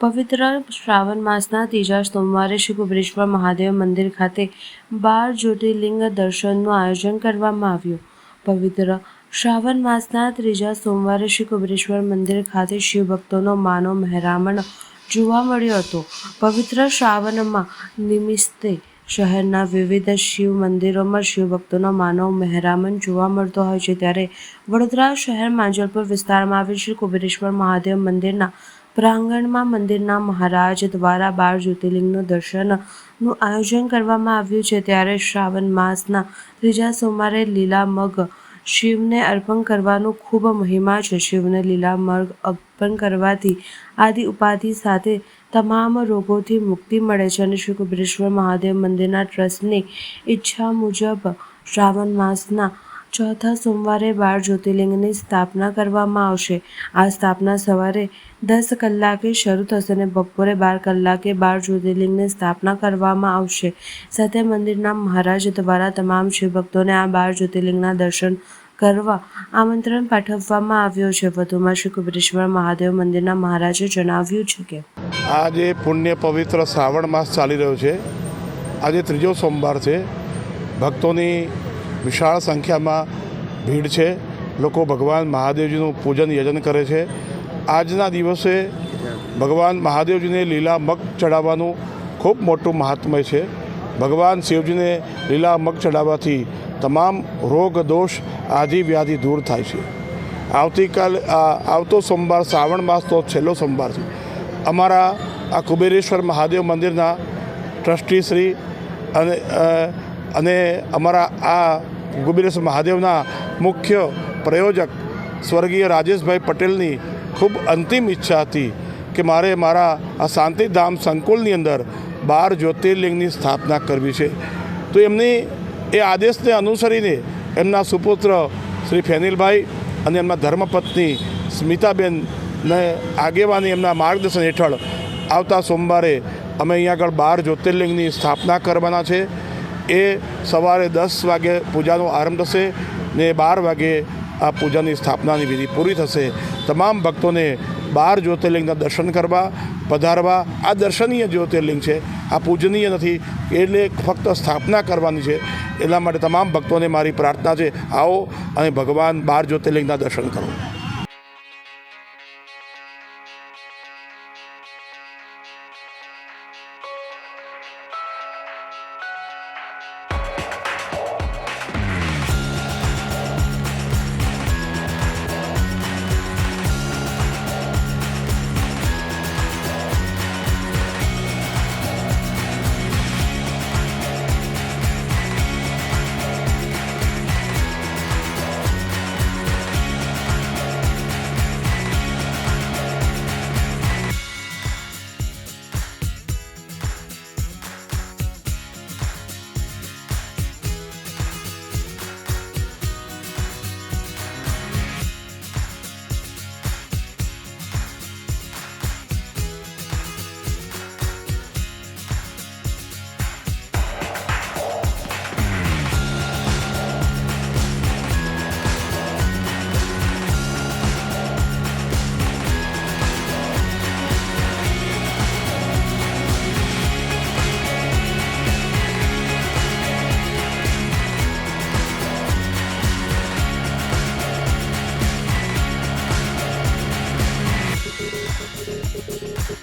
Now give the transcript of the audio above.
પવિત્ર શ્રાવણ માસના ત્રીજા સોમવારે શ્રી કુબરેશ્વર મહાદેવ મંદિર ખાતે બાર જ્યોતિર્લિંગ દર્શનનું આયોજન કરવામાં આવ્યું. પવિત્ર શ્રાવણ માસના ત્રીજા સોમવારે શ્રી કુબરેશ્વર મંદિર ખાતે શિવભક્તોનો માનો મહેરામણ જોવા મળ્યો હતો. પવિત્ર શ્રાવણમાં નિમિત્તે શહેરના વિવિધ શિવ મંદિરોમાં શિવભક્તોનો માનવ મહેરામણ જોવા મળતો હોય છે, ત્યારે વડોદરા શહેર માંજલપુર વિસ્તારમાં આવેલ શ્રી કુબેરેશ્વર મહાદેવ મંદિરના પ્રાંગણમાં મંદિરના મહારાજ દ્વારા બાર જ્યોતિર્લિંગનું દર્શનનું આયોજન કરવામાં આવ્યું છે. ત્યારે શ્રાવણ માસના ત્રીજા સોમવારે લીલા મગ શિવને અર્પણ કરવાનું ખૂબ મહિમા છે. શિવને લીલા મગ અર્પણ કરવાથી આદિ ઉપાધિ સાથે તમામ રોગોથી મુક્તિ મળે છે અને શ્રી કુબરેશ્વર મહાદેવ મંદિરના ટ્રસ્ટની ઈચ્છા મુજબ શ્રાવણ માસના ચોથા સોમવારે બાર જ્યોતિર્લિંગની સ્થાપના કરવામાં આવશે. આ સ્થાપના સવારે દસ કલાકે શરૂ થશે અને બપોરે બાર કલાકે બાર જ્યોતિર્લિંગની સ્થાપના કરવામાં આવશે. સાથે મંદિરના મહારાજ દ્વારા તમામ શિવભક્તોને આ બાર જ્યોતિર્લિંગના દર્શન કરવા આમંત્રણ પાઠવવામાં આવ્યું છે. વધુમાં શ્રી કુબરેશ્વર મહાદેવ મંદિરના મહારાજે જણાવ્યું છે કે આજે પુણ્ય પવિત્ર શ્રાવણ માસ ચાલી રહ્યો છે, આજે ત્રીજો સોમવાર છે. ભક્તોની વિશાળ સંખ્યામાં ભીડ છે. લોકો ભગવાન મહાદેવજીનું પૂજન યજન કરે છે. આજના દિવસે ભગવાન મહાદેવજીને લીલા મગ ચડાવવાનું ખૂબ મોટું મહાત્મય છે. ભગવાન શિવજીને લીલા મગ ચડાવવાથી તમામ રોગ, દોષ આદિ વ્યાધિ દૂર થાય છે. આવતીકાલ આવતો સોમવાર, શ્રાવણ માસ તો છેલ્લો સોમવાર છે. અમારા આ કુબેરેશ્વર મહાદેવ મંદિરના ટ્રસ્ટી શ્રી અને અને અમારા આ કુબેરેશ્વર મહાદેવના મુખ્ય પ્રયોજક સ્વર્ગીય રાજેશભાઈ પટેલની ખૂબ અંતિમ ઈચ્છા હતી કે મારે મારા આ શાંતિધામ સંકુલની અંદર બાર જ્યોતિર્લિંગની સ્થાપના કરવી છે. તો એમની એ આદેશને અનુસરીને એમના સુપુત્ર શ્રી ફેનિલભાઈ અને એમના ધર્મપત્ની સ્મિતાબેનને આગેવાની એમના માર્ગદર્શન હેઠળ આવતા સોમવારે અમે અહીંયા આગળ બાર જ્યોતિર્લિંગની સ્થાપના કરવાના છે. એ સવારે દસ વાગે પૂજાનો આરંભ થશે ને બાર વાગે આ પૂજાની સ્થાપનાની વિધિ પૂરી થશે. તમામ ભક્તોને બાર જ્યોતિર્લિંગના દર્શન કરવા, પધારવા. આ દર્શનીય જ્યોતિર્લિંગ છે. આ પૂજનીય નથી, એટલે ફક્ત સ્થાપના કરવાની છે. એટલા માટે તમામ ભક્તોને મારી પ્રાર્થના છે. આવો અને ભગવાન બાર જ્યોતિર્લિંગના દર્શન કરો.